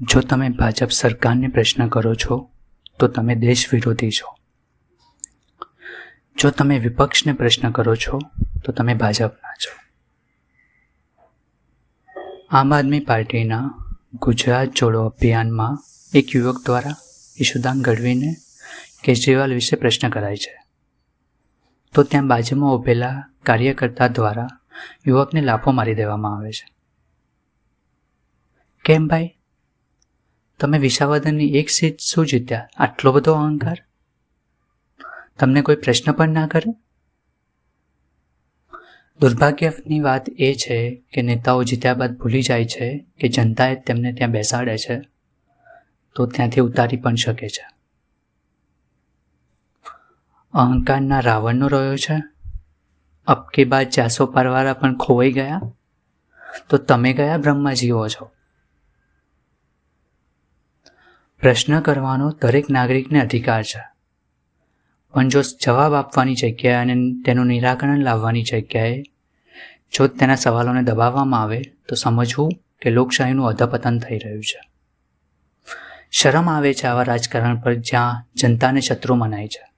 જો તમે ભાજપ સરકારને પ્રશ્ન કરો છો, તો તમે દેશ વિરોધી છો. જો તમે વિપક્ષને પ્રશ્ન કરો છો, તો તમે ભાજપના છો. આમ આદમી પાર્ટીના ગુજરાત જોડો અભિયાનમાં એક યુવક દ્વારા ઈશુદાન ગઢવીને કેજરીવાલ વિશે પ્રશ્ન કરાય છે. તો ત્યાં બાજુમાં ઊભેલા કાર્યકર્તા દ્વારા યુવકને લાફો મારી દેવામાં આવે છે. કેમ ભાઈ? તમે વિસાવદરની એક સીટ શું જીત્યા? આટલો બધો અહંકાર? તમને કોઈ પ્રશ્ન પણ ના કરે દુર્ભાગ્યની વાત એ છે કે નેતાઓ જીત્યા બાદ ભૂલી જાય છે કે જનતાએ તેમને ત્યાં બેસાડે છે, તો ત્યાંથી ઉતારી પણ શકે છે. અહંકારના રાવણનો રહ્યો છે. અબકી બાદ જાસો પારવાળા પણ ખોવાઈ ગયા? તો તમે ગયા બ્રહ્મા જીવો છો? પ્રશ્ન કરવાનો દરેક નાગરિકને અધિકાર છે. પણ જો જવાબ આપવાની જગ્યાએ અને તેનું નિરાકરણ લાવવાની જગ્યાએ જો તેના સવાલોને દબાવવામાં આવે, તો સમજવું કે લોકશાહીનું અધપતન થઈ રહ્યું છે. શરમ આવે છે આવા રાજકારણ પર જ્યાં જનતાને શત્રુ મનાય છે.